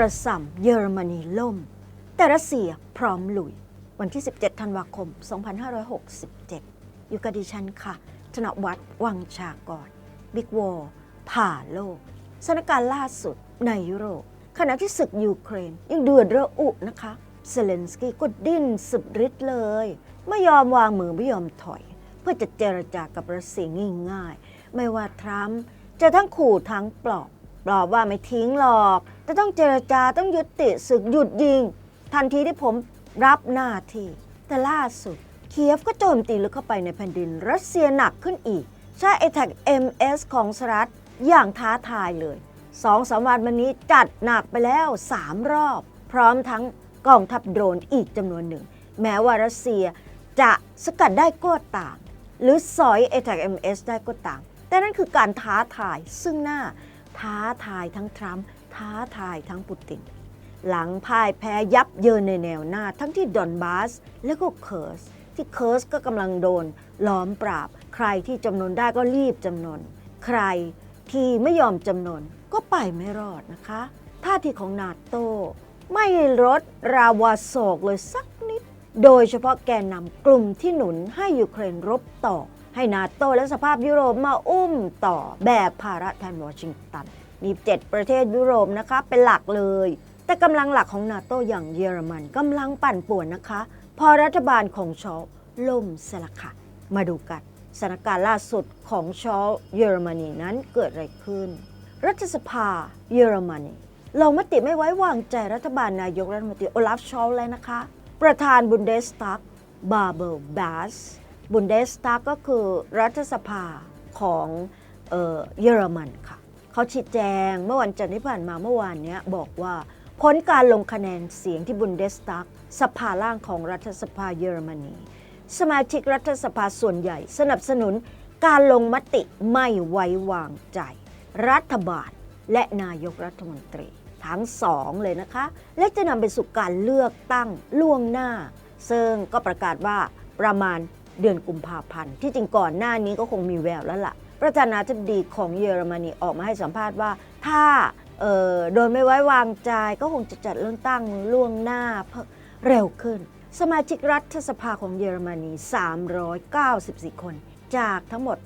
รสัมเยอรมนีล่ม แต่รัสเซียพร้อมลุย วันที่ 17 ธันวาคม 2567 อยู่กับดิฉันค่ะ ธนวัฒน์วังชากรบิ๊กวอลผ่าโลกสถานการณ์ล่าสุดในยุโรป ขณะที่ศึกยูเครนยังเดือดระอุนะคะเซเลนสกี้ก็ดิ้นสุดฤทธิ์เลย ไม่ยอมวางมือไม่ยอมถอย เพื่อจะเจรจากับรัสเซียง่ายๆ ไม่ว่าทรัมป์จะทั้งขู่ทั้งปลอบปลอบว่าไม่ทิ้งหรอก แต่ต้องเจรจาต้องยุติศึกหยุดยิง ทันทีที่ผมรับหน้าที่ แต่ล่าสุด เคียฟก็โจมตีลึกเข้าไปในแผ่นดินรัสเซียหนักขึ้นอีก ใช้ไอแท็ก MS ของสหรัฐอย่างท้าทายเลยสองสามวันมานี้จัดหนักไปแล้ว3รอบ พร้อมทั้งกองทัพโดรนอีกจำนวนหนึ่ง แม้ว่ารัสเซียจะสกัดได้ก็ตาม หรือสอย a t a c MS ได้ก็ตาม แต่นั่นคือการท้าทายซึ่งหน้าท้าทายทั้งทรัมป์ ท้าทายทั้งปูติน หลังพ่ายแพ้ยับเยินในแนวหน้า ทั้งที่ดอนบาสและก็เคิร์สที่เคิร์สก็กำลังโดนล้อมปราบ ใครที่จำนวนได้ก็รีบจำนวน ใครที่ไม่ยอมจำนวนก็ไปไม่รอดนะคะท่าทีของนาโต้ไม่ลดราวาโศกเลยสักนิด โดยเฉพาะแกนนำกลุ่มที่หนุนให้ยูเครนรบต่อ ให้นาโตและสภาพยุโรปมาอุ้มต่อแบกภาระแทนวอชิงตัน มี7ประเทศยุโรปนะคะเป็นหลักเลย แต่กำลังหลักของนาโตอย่างเยอรมันกำลังปั่นป่วนนะคะ พอรัฐบาลของชอลล่มสละค่ะ มาดูกันสถานการณ์ล่าสุดของชอลเยอรมนีนั้นเกิดอะไรขึ้น รัฐสภาเยอรมนีลงมติไม่ไว้วางใจรัฐบาลนายกรัฐมนตรีโอลาฟชอลเลยนะคะ ประธานบุนเดสตักบาเบลบาสบุนเดสตักก็คือรัฐสภาของเออเยอรมันค่ะ เขาชี้แจงเมื่อวันจันทร์ที่ผ่านมาเมื่อวานนี้บอกว่าผลการลงคะแนนเสียงที่บุนเดสตักสภาล่างของรัฐสภาเยอรมนี สมาชิกรัฐสภาส่วนใหญ่ สนับสนุนการลงมติไม่ไว้วางใจ รัฐบาลและนายกรัฐมนตรี ทั้งสองเลยนะคะ และจะนำไปสู่การเลือกตั้งล่วงหน้า ซึ่งก็ประกาศว่าประมาณเดือนกุมภาพันธ์ ที่จริงก่อนหน้านี้ก็คงมีแววแล้วล่ะ ประธานาธิบดีของเยอรมนีออกมาให้สัมภาษณ์ว่า ถ้าเออโดยไม่ไว้วางใจก็คงจะจัดเลือกตั้งล่วงหน้าเร็วขึ้น สมาชิกรัฐสภาของเยอรมนี 394 คน จากทั้งหมด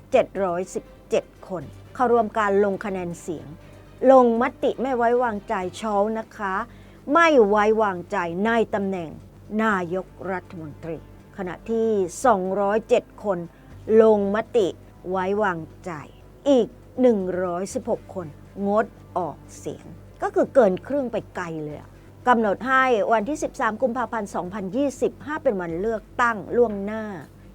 717 คน เข้าร่วมการลงคะแนนเสียง ลงมติไม่ไว้วางใจชอลนะคะ ไม่ไว้วางใจในตำแหน่งนายกรัฐมนตรี ขณะที่ 207 คนลงมติ ไว้วางใจ อีก 116 คน งดออกเสียง ก็คือเกินครึ่งไปไกลเลยกำหนดให้วันที่ 13 กุมภาพันธ์ 2020ห้าเป็นวันเลือกตั้งล่วงหน้า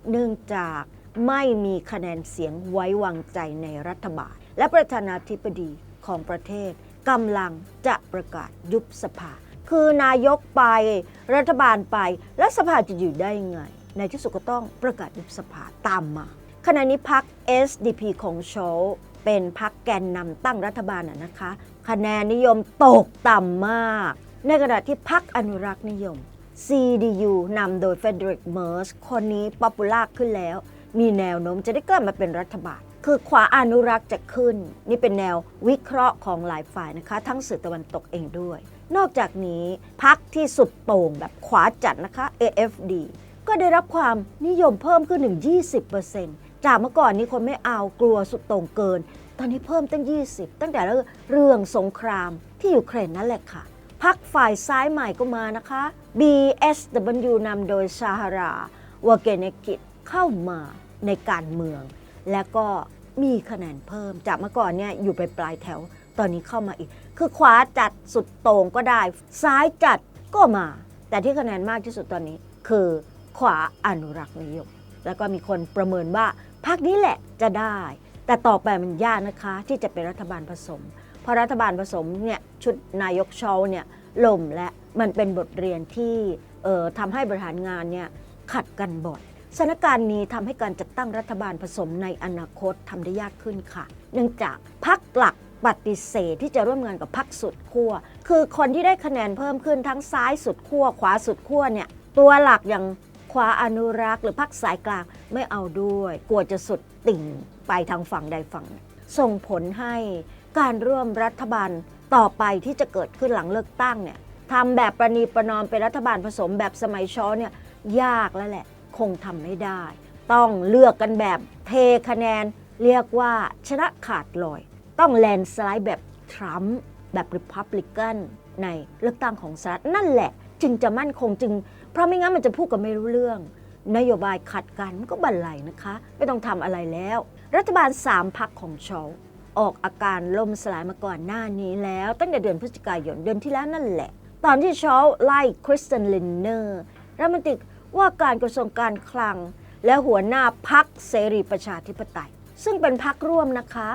เนื่องจากไม่มีคะแนนเสียงไว้วางใจในรัฐบาล และประธานาธิบดีของประเทศกำลังจะประกาศยุบสภา คือนายกไปรัฐบาลไป แล้วสภาจะอยู่ได้ไง ในที่สุดก็ต้องประกาศยุบสภาตามมา ขณะนี้พัก SDP ของโชลเป็นพักแกนนำตั้งรัฐบาลนะคะ คะแนนนิยมตกต่ำมาก ในขณะที่พักอนุรักษ์นิยม CDU นำโดยเฟเดริกเมอร์สคนนี้ป๊อปปูล่าขึ้นแล้ว มีแนวโน้มจะได้กลับมาเป็นรัฐบาล คือขวาอนุรักษ์จะขึ้น นี่เป็นแนววิเคราะห์ของหลายฝ่ายนะคะ ทั้งสื่อตะวันตกเองด้วย นอกจากนี้พักที่สุดโต่งแบบขวาจัดนะคะ AFD ก็ได้รับความนิยมเพิ่มขึ้นถึง20% จากเมื่อก่อนนี้คนไม่เอากลัวสุดโต่งเกิน ตอนนี้เพิ่มตั้ง 20 ตั้งแต่เรื่องสงครามที่ยูเครนนั่นแหละค่ะพักฝ่ายซ้ายใหม่ก็มานะคะ BSW นำโดยซาฮาราวาเกเนกิตเข้ามาในการเมือง และก็มีคะแนนเพิ่ม จากเมื่อก่อนเนี่ยอยู่ไปปลายแถว ตอนนี้เข้ามาอีก คือขวาจัดสุดโต่งก็ได้ ซ้ายจัดก็มา แต่ที่คะแนนมากที่สุดตอนนี้ คือขวาอนุรักษ์นิยม แล้วก็มีคนประเมินว่า พรรคนี้แหละจะได้ แต่ต่อไปมันยากนะคะที่จะเป็นรัฐบาลผสม เพราะรัฐบาลผสมเนี่ยชุดนายกชอลเนี่ยล่มและมันเป็นบทเรียนที่เอ่อทำให้บริหารงานเนี่ยขัดกันบ่อยสถานการณ์นี้ทำให้การจัดตั้งรัฐบาลผสมในอนาคตทำได้ยากขึ้นค่ะ เนื่องจากพรรคหลักปฏิเสธที่จะร่วมงานกับพรรคสุดขั้ว คือคนที่ได้คะแนนเพิ่มขึ้นทั้งซ้ายสุดขั้วขวาสุดขั้วเนี่ยตัวหลักอย่าง ขวาอนุรักษ์หรือพักสายกลางไม่เอาด้วย กลัวจะสุดติ่งไปทางฝั่งใดฝั่ง ส่งผลให้การร่วมรัฐบาลต่อไปที่จะเกิดขึ้นหลังเลือกตั้งเนี่ยทำแบบประนีประนอมเป็นรัฐบาลผสมแบบสมัยช้อเนี่ยยากแล้วแหละ คงทำไม่ได้ ต้องเลือกกันแบบเทคะแนน เรียกว่าชนะขาดลอย ต้องแลนสไลด์แบบทรัมป์แบบริพับลิกันในเลือกตั้งของสหรัฐนั่นแหละ จึงจะมั่นคงจึง เพราะไม่งั้นมันจะพูดกันไม่รู้เรื่อง นโยบายขัดกันมันก็บันไลนะคะ ไม่ต้องทำอะไรแล้ว รัฐบาลสามพักของชอลออกอาการล่มสลายมาก่อนหน้านี้แล้ว ตั้งแต่เดือนพฤศจิกายนเดือนที่แล้วนั่นแหละ ตอนที่ชอลไล่คริสตันลินเนอร์รัฐมนตรีว่าการกระทรวงการคลัง และหัวหน้าพักเสรีประชาธิปไตย ซึ่งเป็นพักร่วมนะคะ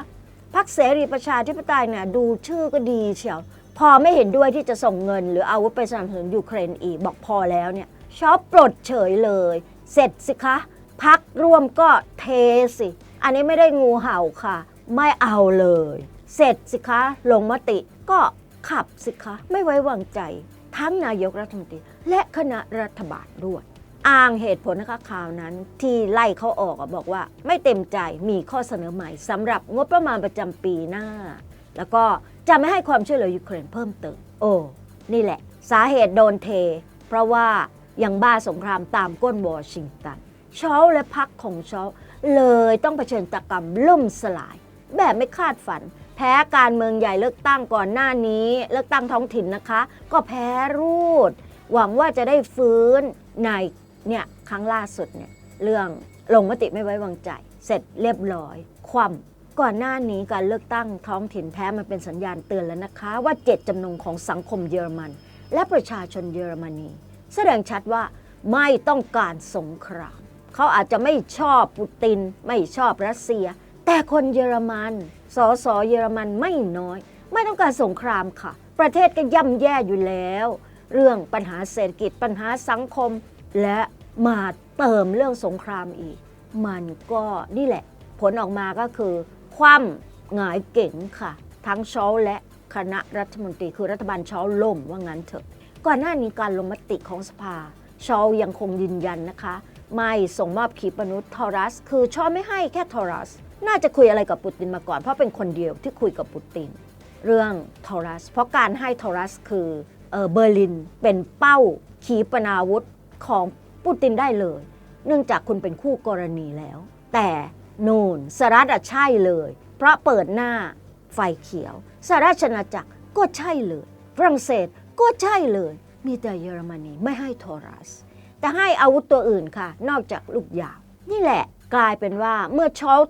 พักเสรีประชาธิปไตยเนี่ยดูชื่อก็ดีเชียว พอไม่เห็นด้วยที่จะส่งเงิน หรืออาวุธไปสนับสนุนยูเครนอีกบอกพอแล้วเนี่ยชอบปลดเฉยเลย เสร็จสิคะพักร่วมก็เทสิ อันนี้ไม่ได้งูเห่าค่ะ ไม่เอาเลย เสร็จสิคะ ลงมติก็ขับสิคะ ไม่ไว้วางใจ ทั้งนายกรัฐมนตรีและคณะรัฐบาลด้วย อ้างเหตุผลนะคะข่าวนั้นที่ไล่เขาออกบอกว่า ไม่เต็มใจมีข้อเสนอใหม่สำหรับงบประมาณประจำปีหน้า แล้วก็ จะไม่ให้ความช่วยเหลือยูเครนเพิ่มเติม โอ้ นี่แหละ สาเหตุโดนเท เพราะว่ายังบ้าสงครามตามก้นวอชิงตันชอลและพักของชอลเลยต้องเผชิญตะกรรมล่มสลาย แบบไม่คาดฝัน แพ้การเมืองใหญ่เลือกตั้งก่อนหน้านี้ เลือกตั้งท้องถิ่นนะคะ ก็แพ้รูด หวังว่าจะได้ฟื้นในเนี่ยครั้งล่าสุดเนี่ยเรื่องลงมติไม่ไว้วางใจ เสร็จเรียบร้อย คว่ำ ก่อนหน้านี้การเลือกตั้งท้องถิ่นแพ้มันเป็นสัญญาณเตือนแล้วนะคะ ว่าเจตจำนงของสังคมเยอรมัน และประชาชนเยอรมนี แสดงชัดว่าไม่ต้องการสงคราม เขาอาจจะไม่ชอบปูติน ไม่ชอบรัสเซีย แต่คนเยอรมันสสเยอรมันไม่น้อย ไม่ต้องการสงครามค่ะ ประเทศก็ย่ำแย่อยู่แล้ว เรื่องปัญหาเศรษฐกิจปัญหาสังคม และมาเติมเรื่องสงครามอีก มันก็นี่แหละ ผลออกมาก็คือ คว่ำหงายเก๋งค่ะ ทั้งชอลและคณะรัฐมนตรีคือรัฐบาลชอลล่มว่างั้นเถอะ ก่อนหน้านี้การลงมติของสภา ชอลยังคงยืนยันนะคะ ไม่ส่งมอบขีปนาวุธทอรัส คือชอลไม่ให้แค่ทอรัส น่าจะคุยอะไรกับปูตินมาก่อน เพราะเป็นคนเดียวที่คุยกับปูติน เรื่องทอรัส เพราะการให้ทอรัสคือเออเบอร์ลินเป็นเป้าขีปนาวุธของปูตินได้เลย เนื่องจากคุณเป็นคู่กรณีแล้ว แต่ นูนสหรัฐอะใช่เลย เพราะเปิดหน้าไฟเขียวสหราชอาณาจักรก็ใช่เลย ฝรั่งเศสก็ใช่เลย มีแต่เยอรมนีไม่ให้ทอรัส แต่ให้อาวุธตัวอื่นค่ะ นอกจากลูกยาวนี่แหละกลายเป็นว่าเมื่อชอล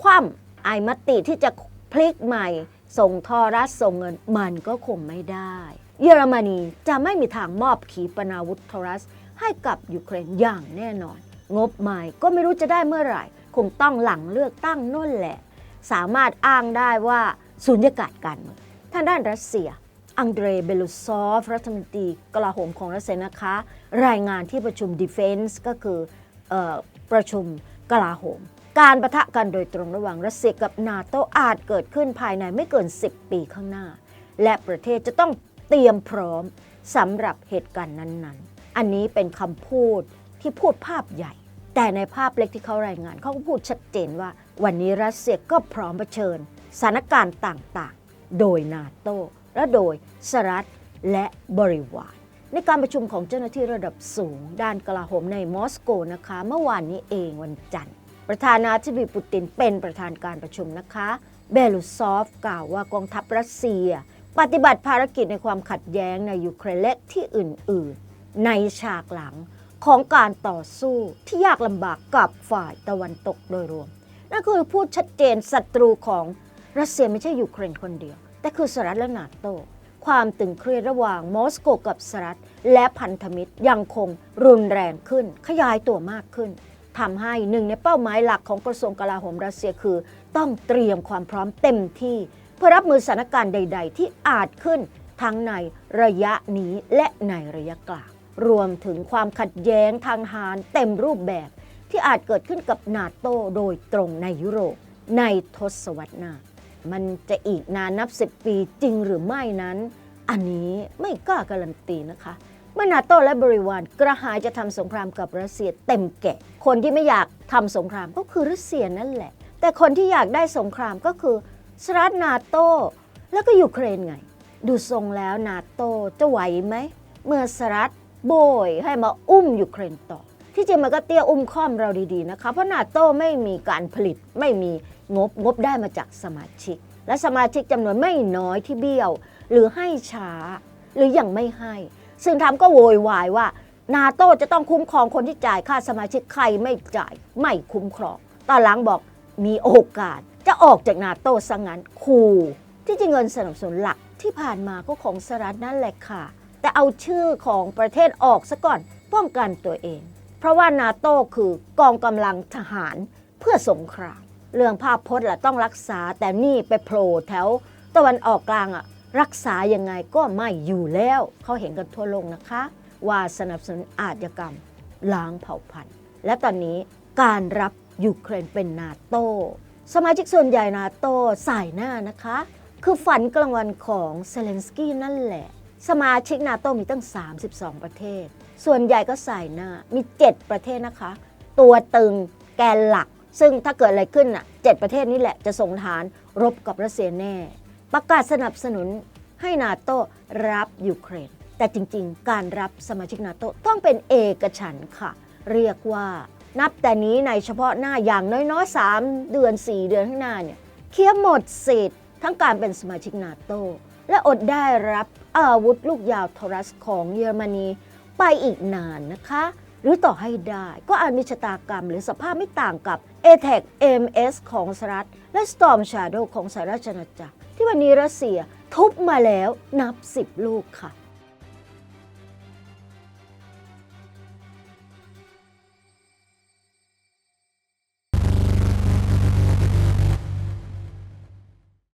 คว่ำไอมติที่จะพลิกใหม่ ส่งทอรัสส่งเงินมันก็คงไม่ได้ เยอรมนีจะไม่มีทางมอบขีปนาวุธทอรัส ให้กับยูเครนอย่างแน่นอน งบใหม่ก็ไม่รู้จะได้เมื่อไหร่ คงต้องหลังเลือกตั้งนู่นแหละ สามารถอ้างได้ว่าสุญญากาศการเมืองทางด้านรัสเซีย อังเดรเบลูซอฟ รัฐมนตรีกลาโหมของรัสเซียนะคะ รายงานที่ประชุม Defense ก็คือออประชุมกลาโหม การประทะกันโดยตรงระหว่างรัสเซียกับนาโตอาจเกิดขึ้นภายในไม่เกิน 10 ปีข้างหน้า และประเทศจะต้องเตรียมพร้อมสำหรับเหตุการณ์นั้นๆ อันนี้เป็นคำพูดที่พูดภาพใหญ่ แต่ในภาพเล็กที่เขารายงาน เขาก็พูดชัดเจนว่า วันนี้รัสเซียก็พร้อมเผชิญสถานการณ์ต่างๆ โดยนาโตและโดยสหรัฐและบริวาร ในการประชุมของเจ้าหน้าที่ระดับสูง ด้านกลาโหมในมอสโกนะคะ เมื่อวานนี้เองวันจันทร์ ประธานาธิบดีปูตินเป็นประธานการประชุมนะคะ เบลูซอฟกล่าวว่ากองทัพรัสเซีย ปฏิบัติภารกิจในความขัดแย้งในยูเครนและที่อื่น ๆ ในฉากหลัง ของการต่อสู้ที่ยากลำบากกับฝ่ายตะวันตกโดยรวม นั่นคือพูดชัดเจนศัตรูของรัสเซียไม่ใช่ยูเครนคนเดียว แต่คือสหรัฐและนาโต ความตึงเครียดระหว่างมอสโกกับสหรัฐและพันธมิตรยังคงรุนแรงขึ้น ขยายตัวมากขึ้นทำให้หนึ่งในเป้าหมายหลักของกระทรวงกลาโหมรัสเซียคือ ต้องเตรียมความพร้อมเต็มที่ เพื่อรับมือสถานการณ์ใด ๆ ที่อาจขึ้นทั้งในระยะนี้และในระยะกลาง รวมถึงความขัดแย้งทางหารเต็มรูปแบบที่อาจเกิดขึ้นกับนาโตโดยตรงในยุโรปในทศวรรษหน้า มันจะอีกนานนับสิบปีจริงหรือไม่นั้น อันนี้ไม่กล้าการันตีนะคะ เมื่อนาโตและบริวารกระหายจะทำสงครามกับรัสเซียเต็มแกะคนที่ไม่อยากทำสงครามก็คือรัสเซียนั่นแหละ แต่คนที่อยากได้สงครามก็คือสหรัฐนาโตแล้วก็ยูเครนไง ดูทรงแล้วนาโตจะไหวไหมเมื่อสหรัฐ โบยให้มาอุ้มยูเครนต่อ ที่จริงมันก็เตี้ยอุ้มค่อมเราดีๆนะคะ เพราะนาโต้ไม่มีการผลิตไม่มีงบงบได้มาจากสมาชิก และสมาชิกจำนวนไม่น้อยที่เบี้ยว หรือให้ช้า หรืออยังไม่ให้ ซึ่งทำก็โวยวายว่านาโต้จะต้องคุ้มครองคนที่จ่ายค่าสมาชิกใครไม่จ่ายไม่คุ้มครองตอนหลังบอกมีโอกาสจะออกจากนาโต้ซะงั้นขู่ที่จริงเงินสนับสนุนหลักที่ผ่านมาก็ของสหรัฐนั่นแหละค่ะ แต่เอาชื่อของประเทศออกซะก่อนป้องกันตัวเอง เพราะว่านาโต้คือกองกำลังทหารเพื่อสงคราม เรื่องภาพพจน์ละต้องรักษาแต่นี่ไปโผล่แถวตะวันออกกลางอะรักษายังไงก็ไม่อยู่แล้ว เขาเห็นกันทั่วโลกนะคะ ว่าสนับสนุนอาชญากรรมล้างเผ่าพันธุ์ และตอนนี้การรับยูเครนเป็นนาโต้สมาชิกส่วนใหญ่นาโต้สายหน้านะคะ คือฝันกลางวันของเซเลนสกี้นั่นแหละ สมาชิกนาโตมีตั้ง 32 ประเทศ ส่วนใหญ่ก็สายหน้า มี 7 ประเทศนะคะ ตัวตึงแกนหลัก ซึ่งถ้าเกิดอะไรขึ้นอะเประเทศนี้แหละจะส่งฐานรบกับรัสเซียแน่ ประกาศสนับสนุนให้นาโตรับยูเครน แต่จริงๆ การรับสมาชิกนาโตต้องเป็นเอกฉันท์ค่ะ เรียกว่านับแต่นี้ในเฉพาะหน้าอย่างน้อยๆ 3 เดือน 4 เดือนข้างหน้าเนี่ยเคียร์หมดสิทธิ์ทั้งการเป็นสมาชิกนาโต และอดได้รับอาวุธลูกยาวทรัสของเยอรมนีไปอีกนานนะคะ หรือต่อให้ได้ก็อาจมีชะตากรรมหรือสภาพไม่ต่างกับ a t a c MS ของสหรัฐ และ Storm Shadow ของสหราชอาณาจักร ที่วันนี้รัสเซียทุบมาแล้วนับ 10 ลูกค่ะ